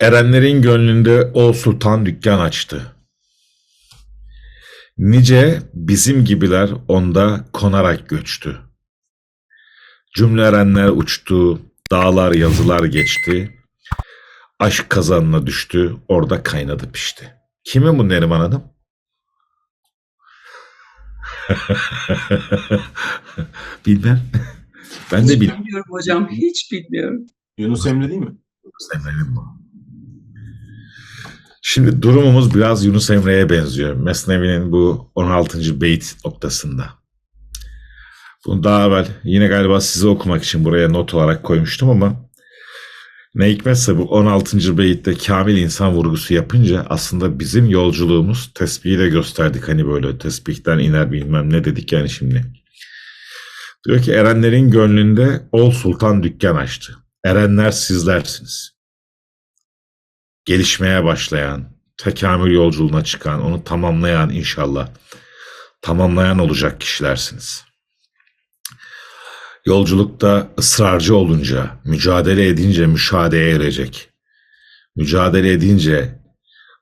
Erenlerin gönlünde o sultan dükkan açtı. Nice bizim gibiler onda konarak göçtü. Cümle erenler uçtu, dağlar yazılar geçti. Aşk kazanına düştü, orada kaynadı pişti. Kimin bu Neriman Hanım? Bilmem. Ben de Hiç bilmem. bilmiyorum hocam. Hiç bilmiyorum. Yunus Emre değil mi? Mesnevi'nin bu. Şimdi durumumuz biraz Yunus Emre'ye benziyor. Mesnevi'nin bu 16. beyt noktasında. Bunu daha evvel yine galiba size okumak için buraya not olarak koymuştum ama ne hikmetse bu 16. beyitte kamil insan vurgusu yapınca aslında bizim yolculuğumuz tesbihi de gösterdik. Hani böyle tesbihten iner bilmem ne dedik yani şimdi. Diyor ki erenlerin gönlünde ol sultan dükkan açtı. Erenler sizlersiniz. Gelişmeye başlayan, tekamül yolculuğuna çıkan, onu tamamlayan inşallah, tamamlayan olacak kişilersiniz. Yolculukta ısrarcı olunca, mücadele edince müşahedeye erecek. Mücadele edince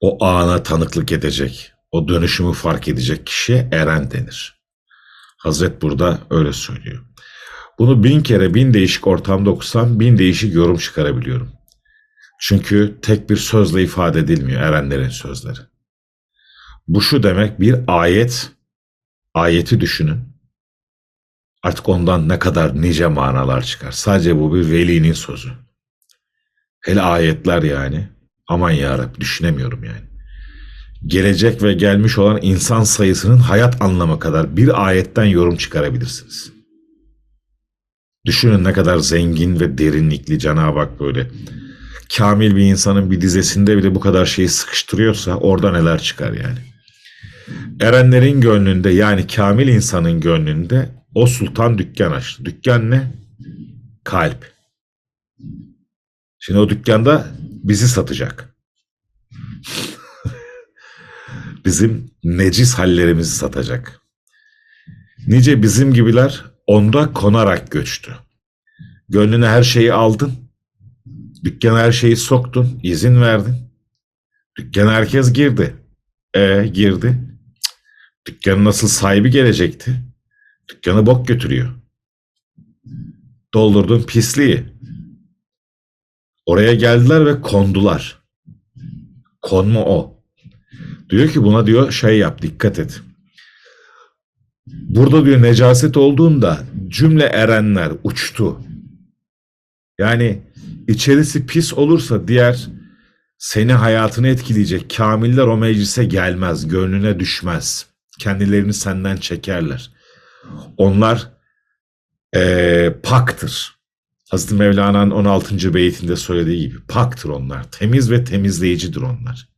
o ana tanıklık edecek, o dönüşümü fark edecek kişiye eren denir. Hazret burada öyle söylüyor. Bunu bin kere bin değişik ortamda okusam bin değişik yorum çıkarabiliyorum. Çünkü tek bir sözle ifade edilmiyor erenlerin sözleri. Bu şu demek bir ayet, ayeti düşünün. Artık ondan ne kadar nice manalar çıkar. Sadece bu bir velinin sözü. Hele ayetler yani. Aman yarabbi düşünemiyorum yani. Gelecek ve gelmiş olan insan sayısının hayat anlamı kadar bir ayetten yorum çıkarabilirsiniz. Düşünün ne kadar zengin ve derinlikli Cenab-ı Hak böyle. Kamil bir insanın bir dizesinde bile bu kadar şeyi sıkıştırıyorsa orada neler çıkar yani. Erenlerin gönlünde yani kamil insanın gönlünde o sultan dükkan açtı. Dükkan ne? Kalp. Şimdi o dükkanda bizi satacak. Bizim necis hallerimizi satacak. Nice bizim gibiler onda konarak göçtü. Gönlüne her şeyi aldın. Dükkana her şeyi soktun. izin verdin. Dükkana herkes girdi. E girdi. Dükkanın nasıl sahibi gelecekti? Dükkanı bok götürüyor. Doldurdun pisliği. Oraya geldiler ve kondular. Konma o. Diyor ki buna diyor şey yap dikkat et. Burada diyor necaset olduğunda cümle erenler uçtu. Yani içerisi pis olursa diğer seni hayatını etkileyecek kamiller o meclise gelmez, gönlüne düşmez. Kendilerini senden çekerler. Onlar eee, paktır. Hazreti Mevlana'nın 16. beytinde söylediği gibi paktır onlar. Temiz ve temizleyicidir onlar.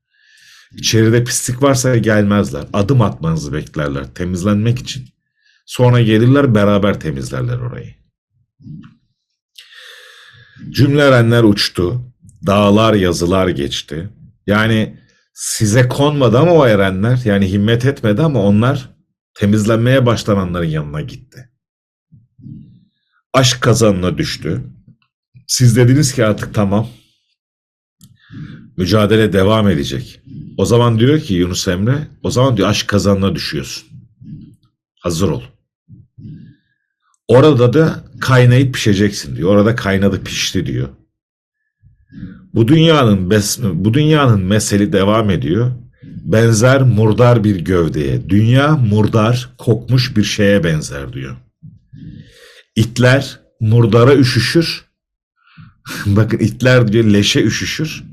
İçeride pislik varsa gelmezler. Adım atmanızı beklerler temizlenmek için. Sonra gelirler beraber temizlerler orayı. Cümle erenler uçtu. Dağlar yazılar geçti. Yani size konmadı ama o erenler yani himmet etmedi ama onlar temizlenmeye başlananların yanına gitti. Aşk kazanına düştü. Siz dediniz ki artık tamam. Mücadele devam edecek. O zaman diyor ki Yunus Emre, o zaman diyor aşk kazanına düşüyorsun. Hazır ol. Orada da kaynayıp pişeceksin diyor. Orada kaynadı pişti diyor. Bu dünyanın bu dünyanın meseli devam ediyor. Benzer murdar bir gövdeye. Dünya murdar, kokmuş bir şeye benzer diyor. İtler murdara üşüşür. Bakın itler diyor leşe üşüşür.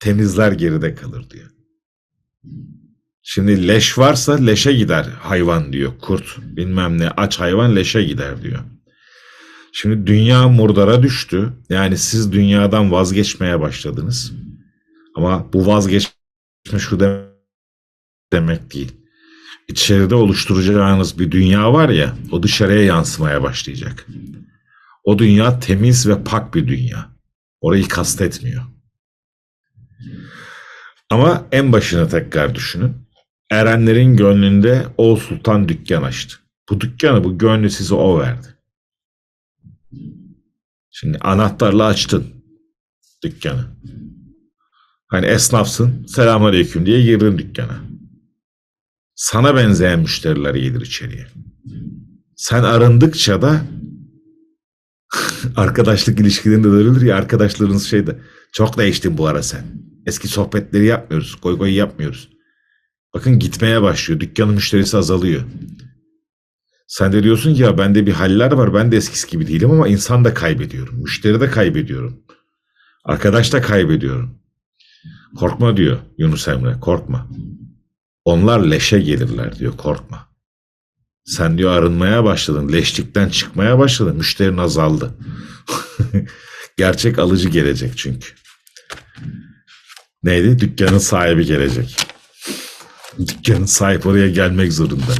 Temizler geride kalır diyor. Şimdi leş varsa leşe gider hayvan diyor. Kurt bilmem ne aç hayvan leşe gider diyor. Şimdi dünya murdara düştü. Yani siz dünyadan vazgeçmeye başladınız. Ama bu vazgeçme şu demek, değil. İçeride oluşturacağınız bir dünya var ya o dışarıya yansımaya başlayacak. O dünya temiz ve pak bir dünya. Orayı kastetmiyor. Ama en başına tekrar düşünün. Erenlerin gönlünde o sultan dükkan açtı. Bu dükkanı, bu gönlü size o verdi. Şimdi anahtarla açtın. dükkanı. Hani esnafsın, selamünaleyküm diye girdin dükkana. Sana benzeyen müşteriler gelir içeriye. Sen arındıkça da arkadaşlık ilişkilerinde de öyledir ya arkadaşlarınız şeyde çok değiştin bu ara sen. Eski sohbetleri yapmıyoruz. Koy koy yapmıyoruz. Bakın gitmeye başlıyor. Dükkanın müşterisi azalıyor. Sen de diyorsun ki ya bende bir haller var. Ben de eskisi gibi değilim ama insan da kaybediyorum. Müşteri de kaybediyorum. Arkadaş da kaybediyorum. Korkma diyor Yunus Emre. Korkma. Onlar leşe gelirler diyor. Korkma. Sen diyor arınmaya başladın. Leşlikten çıkmaya başladın. Müşterin azaldı. Gerçek alıcı gelecek çünkü. Neydi? Dükkanın sahibi gelecek. Dükkanın sahip oraya gelmek zorunda.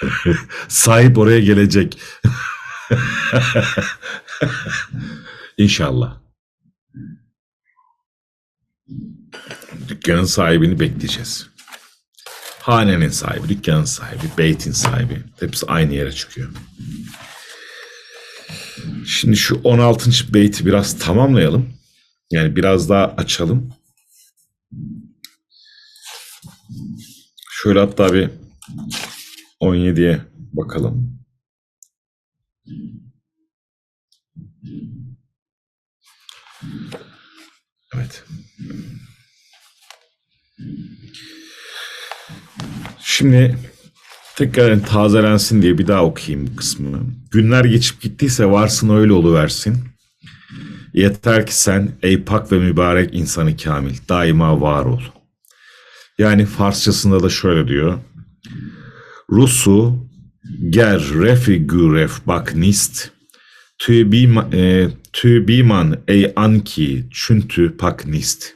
sahip oraya gelecek. İnşallah. Dükkanın sahibini bekleyeceğiz. Hanenin sahibi, dükkanın sahibi, beytin sahibi. Hepsi aynı yere çıkıyor. Şimdi şu 16. beyti biraz tamamlayalım. Yani biraz daha açalım. Şöyle hatta bir 17'ye bakalım. Evet. Şimdi tekrar tazelensin diye bir daha okuyayım bu kısmını. Günler geçip gittiyse varsın öyle oluversin. Yeter ki sen ey pak ve mübarek insanı kamil daima var ol. Yani Farsçasında da şöyle diyor. Rusu ger refi güref bak nist tü bima- e, tü biman ey anki çüntü pak nist.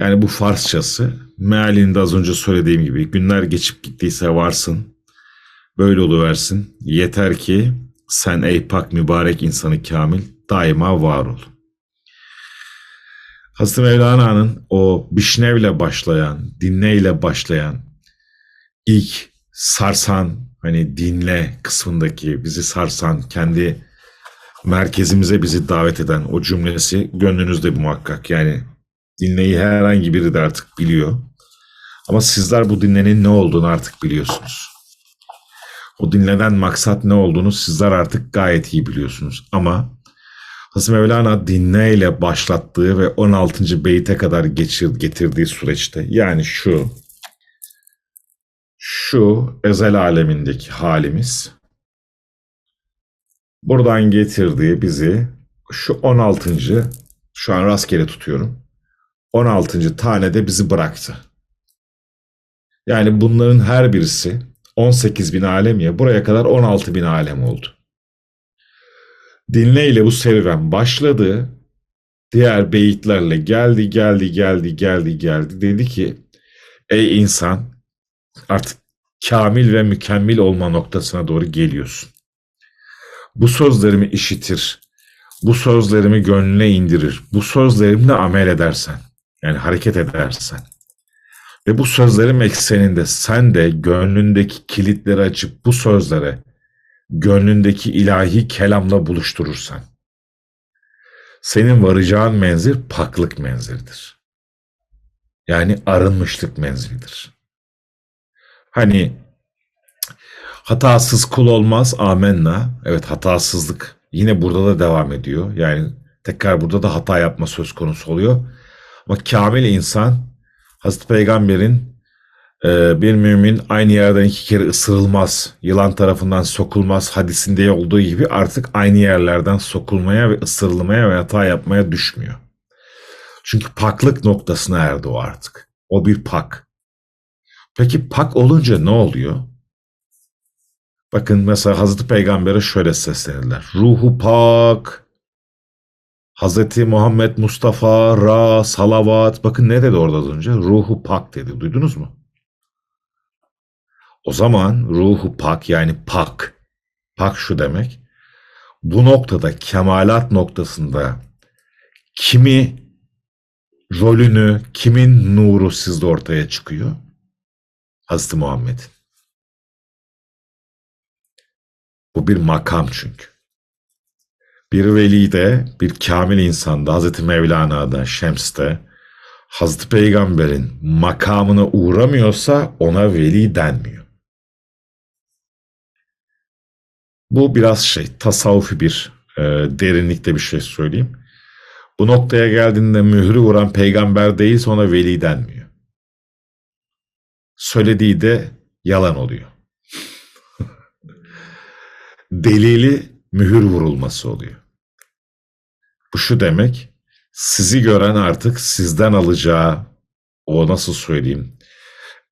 Yani bu Farsçası mealinde az önce söylediğim gibi günler geçip gittiyse varsın. Böyle oluversin. Yeter ki sen ey pak mübarek insanı kamil daima var ol. Hazreti Mevlana'nın o Bişnev'le başlayan, dinleyle başlayan ilk sarsan hani dinle kısmındaki bizi sarsan kendi merkezimize bizi davet eden o cümlesi gönlünüzde muhakkak. Yani dinleyi herhangi biri de artık biliyor. Ama sizler bu dinlenin ne olduğunu artık biliyorsunuz. O dinleden maksat ne olduğunu sizler artık gayet iyi biliyorsunuz. Ama Hazreti Mevlana dinleyle başlattığı ve 16. beyte kadar geçir, getirdiği süreçte yani şu şu ezel alemindeki halimiz buradan getirdiği bizi şu 16. şu an rastgele tutuyorum. 16. tane de bizi bıraktı. Yani bunların her birisi 18 bin alem ya buraya kadar 16 bin alem oldu. Dinle ile bu serüven başladı. Diğer beyitlerle geldi, geldi, geldi, geldi, geldi. Dedi ki ey insan artık kamil ve mükemmel olma noktasına doğru geliyorsun. Bu sözlerimi işitir. Bu sözlerimi gönlüne indirir. Bu sözlerimle amel edersen, yani hareket edersen ve bu sözlerim ekseninde sen de gönlündeki kilitleri açıp bu sözlere gönlündeki ilahi kelamla buluşturursan, senin varacağın menzil paklık menzildir. Yani arınmışlık menzildir. Hani hatasız kul olmaz amenna. Evet hatasızlık yine burada da devam ediyor. Yani tekrar burada da hata yapma söz konusu oluyor. Ama kamil insan Hazreti Peygamber'in bir mümin aynı yerden iki kere ısırılmaz, yılan tarafından sokulmaz hadisinde olduğu gibi artık aynı yerlerden sokulmaya ve ısırılmaya ve hata yapmaya düşmüyor. Çünkü paklık noktasına erdi o artık. O bir pak. Peki pak olunca ne oluyor? Bakın mesela Hazreti Peygamber'e şöyle seslenirler. Ruhu pak, Hazreti Muhammed Mustafa, Ra, Salavat. Bakın ne dedi orada az önce? Ruhu pak dedi. Duydunuz mu? O zaman ruhu pak yani pak. Pak şu demek. Bu noktada kemalat noktasında kimi rolünü, kimin nuru sizde ortaya çıkıyor? Hazreti Muhammed'in. Bu bir makam çünkü. Bir veli de, bir kamil insanda, Hazreti Mevlana'da, Şems'te, Hazreti Peygamber'in makamına uğramıyorsa ona veli denmiyor. Bu biraz şey, tasavvufi bir e, derinlikte bir şey söyleyeyim. Bu noktaya geldiğinde mührü vuran peygamber değilse ona veli denmiyor. Söylediği de yalan oluyor. Delili mühür vurulması oluyor. Bu şu demek, sizi gören artık sizden alacağı o nasıl söyleyeyim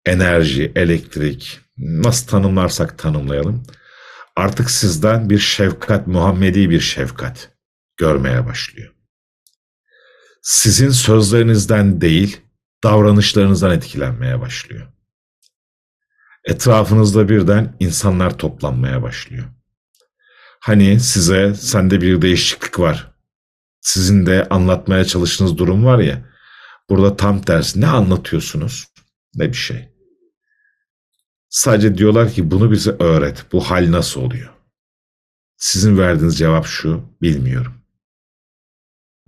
enerji, elektrik nasıl tanımlarsak tanımlayalım. Artık sizden bir şefkat, Muhammedi bir şefkat görmeye başlıyor. Sizin sözlerinizden değil, davranışlarınızdan etkilenmeye başlıyor. Etrafınızda birden insanlar toplanmaya başlıyor. Hani size sende bir değişiklik var. Sizin de anlatmaya çalıştığınız durum var ya. Burada tam tersi. Ne anlatıyorsunuz? Ne bir şey. Sadece diyorlar ki bunu bize öğret. Bu hal nasıl oluyor? Sizin verdiğiniz cevap şu. Bilmiyorum.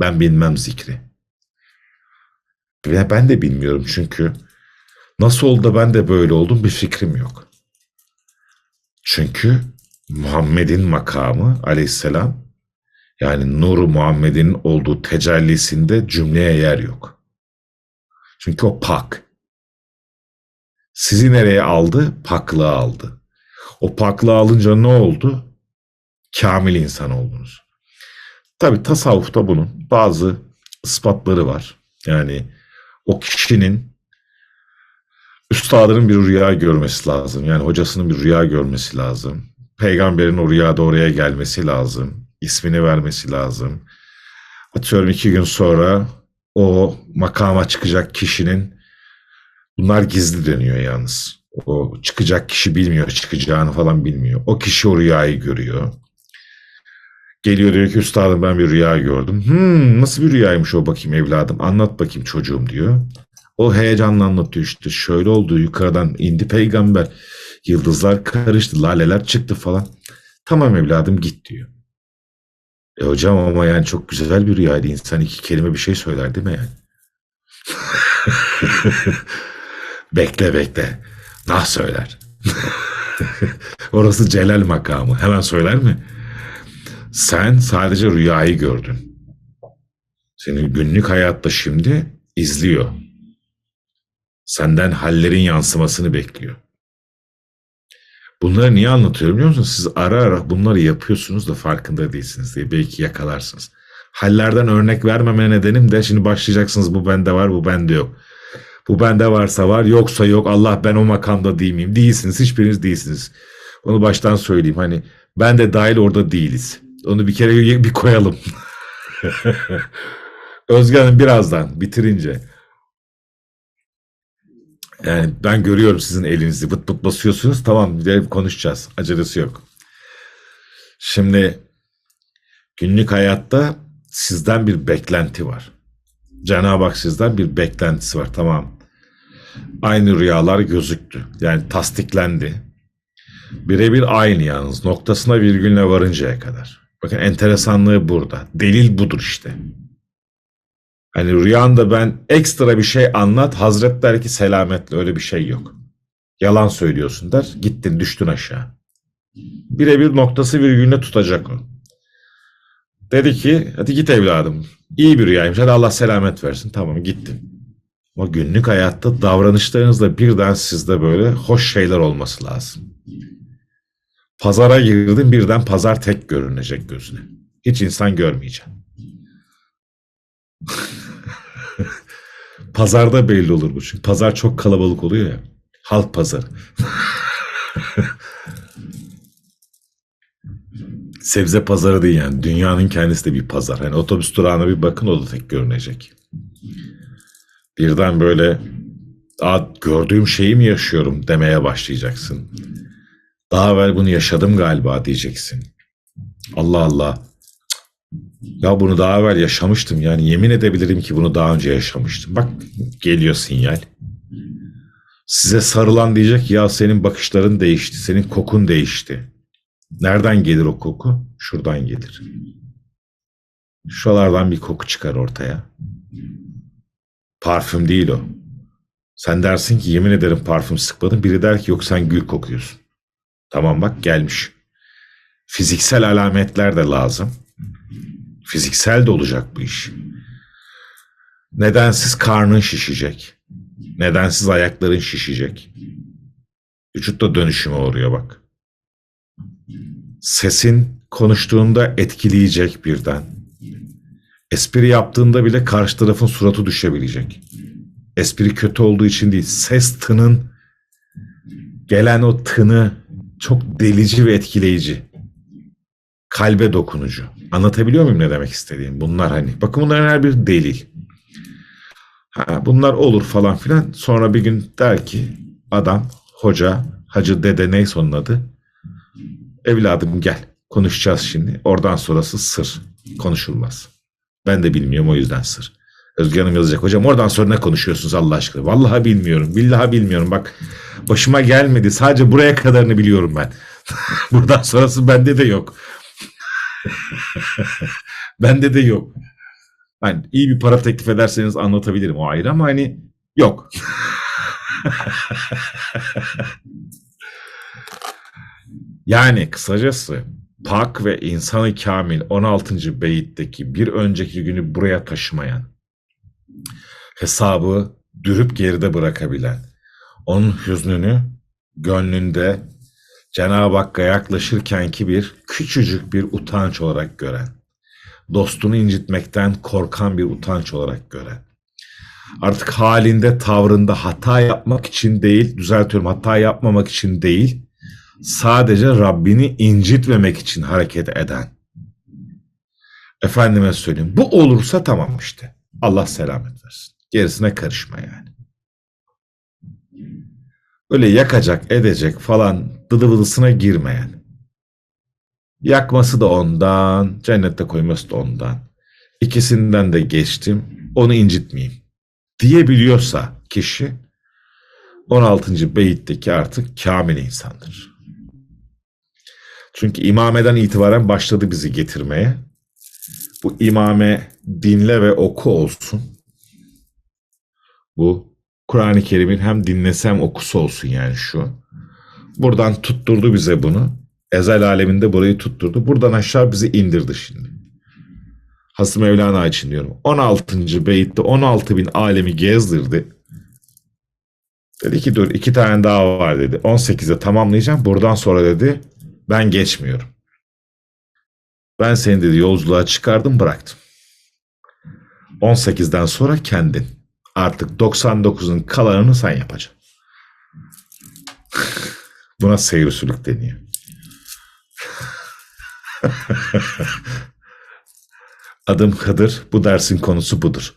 Ben bilmem zikri. Ben de bilmiyorum çünkü nasıl oldu da ben de böyle oldum bir fikrim yok. Çünkü Muhammed'in makamı aleyhisselam yani nuru Muhammed'in olduğu tecellisinde cümleye yer yok. Çünkü o pak. Sizi nereye aldı? Paklığa aldı. O paklığa alınca ne oldu? Kamil insan oldunuz. Tabi tasavvufta bunun bazı ispatları var. Yani o kişinin üstadının bir rüya görmesi lazım. Yani hocasının bir rüya görmesi lazım. Peygamberin o rüyada oraya gelmesi lazım. ismini vermesi lazım. Atıyorum iki gün sonra o makama çıkacak kişinin bunlar gizli dönüyor yalnız. O çıkacak kişi bilmiyor çıkacağını falan bilmiyor. O kişi o rüyayı görüyor. Geliyor diyor ki üstadım ben bir rüya gördüm. Hmm, nasıl bir rüyaymış o bakayım evladım anlat bakayım çocuğum diyor. O heyecanla anlatıyor işte şöyle oldu yukarıdan indi peygamber. Yıldızlar karıştı laleler çıktı falan. Tamam evladım git diyor. E hocam ama yani çok güzel bir rüyaydı. İnsan iki kelime bir şey söyler değil mi yani? bekle bekle. Nah söyler. Orası celal makamı. Hemen söyler mi? Sen sadece rüyayı gördün. Senin günlük hayatta şimdi izliyor. Senden hallerin yansımasını bekliyor. Bunları niye anlatıyorum biliyor musunuz? Siz ara ara bunları yapıyorsunuz da farkında değilsiniz diye belki yakalarsınız. Hallerden örnek vermeme nedenim de şimdi başlayacaksınız bu bende var bu bende yok. Bu bende varsa var yoksa yok Allah ben o makamda değil miyim? Değilsiniz hiçbiriniz değilsiniz. Onu baştan söyleyeyim hani ben de dahil orada değiliz. Onu bir kere bir koyalım. Özge birazdan bitirince. Yani ben görüyorum sizin elinizi bıt bıt basıyorsunuz. Tamam konuşacağız. Acelesi yok. Şimdi günlük hayatta sizden bir beklenti var. Cenab-ı Hak sizden bir beklentisi var. Tamam. Aynı rüyalar gözüktü. Yani tasdiklendi. Birebir aynı yalnız. Noktasına virgülüne varıncaya kadar. Bakın enteresanlığı burada. Delil budur işte. Hani rüyanda ben ekstra bir şey anlat. Hazret der ki selametle öyle bir şey yok. Yalan söylüyorsun der. Gittin düştün aşağı. Birebir noktası virgülüne tutacak o. Dedi ki hadi git evladım. İyi bir rüyaymış. Hadi Allah selamet versin. Tamam gittim. Ama günlük hayatta davranışlarınızda birden sizde böyle hoş şeyler olması lazım. Pazara girdin birden pazar tek görünecek gözüne. Hiç insan görmeyeceksin. Pazarda belli olur bu çünkü. Pazar çok kalabalık oluyor ya. Halk pazarı. Sebze pazarı değil yani. Dünyanın kendisi de bir pazar. Hani otobüs durağına bir bakın o da tek görünecek. Birden böyle Aa, gördüğüm şeyi mi yaşıyorum demeye başlayacaksın. Daha evvel bunu yaşadım galiba diyeceksin. Allah Allah. Ya bunu daha evvel yaşamıştım yani yemin edebilirim ki bunu daha önce yaşamıştım. Bak geliyor sinyal. Size sarılan diyecek ya senin bakışların değişti, senin kokun değişti. Nereden gelir o koku? Şuradan gelir. Şuralardan bir koku çıkar ortaya. Parfüm değil o. Sen dersin ki yemin ederim parfüm sıkmadın. Biri der ki yok sen gül kokuyorsun. Tamam bak gelmiş. Fiziksel alametler de lazım. Fiziksel de olacak bu iş. Nedensiz karnın şişecek. Nedensiz ayakların şişecek. Vücutta dönüşüme uğruyor bak. Sesin konuştuğunda etkileyecek birden. Espri yaptığında bile karşı tarafın suratı düşebilecek. Espri kötü olduğu için değil, ses tının gelen o tını çok delici ve etkileyici. Kalbe dokunucu. Anlatabiliyor muyum ne demek istediğim? Bunlar hani. Bakın bunların her bir delil. Ha, bunlar olur falan filan. Sonra bir gün der ki adam, hoca, hacı, dede neyse onun adı. Evladım gel. Konuşacağız şimdi. Oradan sonrası sır. Konuşulmaz. Ben de bilmiyorum o yüzden sır. Özge Hanım yazacak. Hocam oradan sonra ne konuşuyorsunuz Allah aşkına? Vallahi bilmiyorum. Billahi bilmiyorum. Bak başıma gelmedi. Sadece buraya kadarını biliyorum ben. Buradan sonrası bende de yok. bende de yok. Hani iyi bir para teklif ederseniz anlatabilirim o ayrı ama hani yok. yani kısacası Pak ve insanı kamil 16. beyitteki bir önceki günü buraya taşımayan, hesabı dürüp geride bırakabilen, onun hüznünü gönlünde Cenab-ı Hakk'a yaklaşırkenki bir küçücük bir utanç olarak gören, dostunu incitmekten korkan bir utanç olarak gören, artık halinde tavrında hata yapmak için değil, düzeltiyorum hata yapmamak için değil, sadece Rabbini incitmemek için hareket eden. Efendime söyleyeyim. Bu olursa tamam işte. Allah selamet versin. Gerisine karışma yani. Öyle yakacak, edecek falan dıdı bıdısına girmeyen. Yakması da ondan, cennette koyması da ondan. İkisinden de geçtim, onu incitmeyeyim. Diyebiliyorsa kişi 16. beyitteki artık kamil insandır. Çünkü imameden itibaren başladı bizi getirmeye. Bu imame dinle ve oku olsun. Bu Kur'an-ı Kerim'in hem dinlese hem okusu olsun yani şu. Buradan tutturdu bize bunu. Ezel aleminde burayı tutturdu. Buradan aşağı bizi indirdi şimdi. Hasım Mevlana için diyorum. 16. beyitte 16 bin alemi gezdirdi. Dedi ki dur iki tane daha var dedi. 18'e tamamlayacağım. Buradan sonra dedi ben geçmiyorum. Ben seni dedi yolculuğa çıkardım bıraktım. 18'den sonra kendin. Artık 99'un kalanını sen yapacaksın. Buna seyir usulük deniyor. Adım Hıdır, bu dersin konusu budur.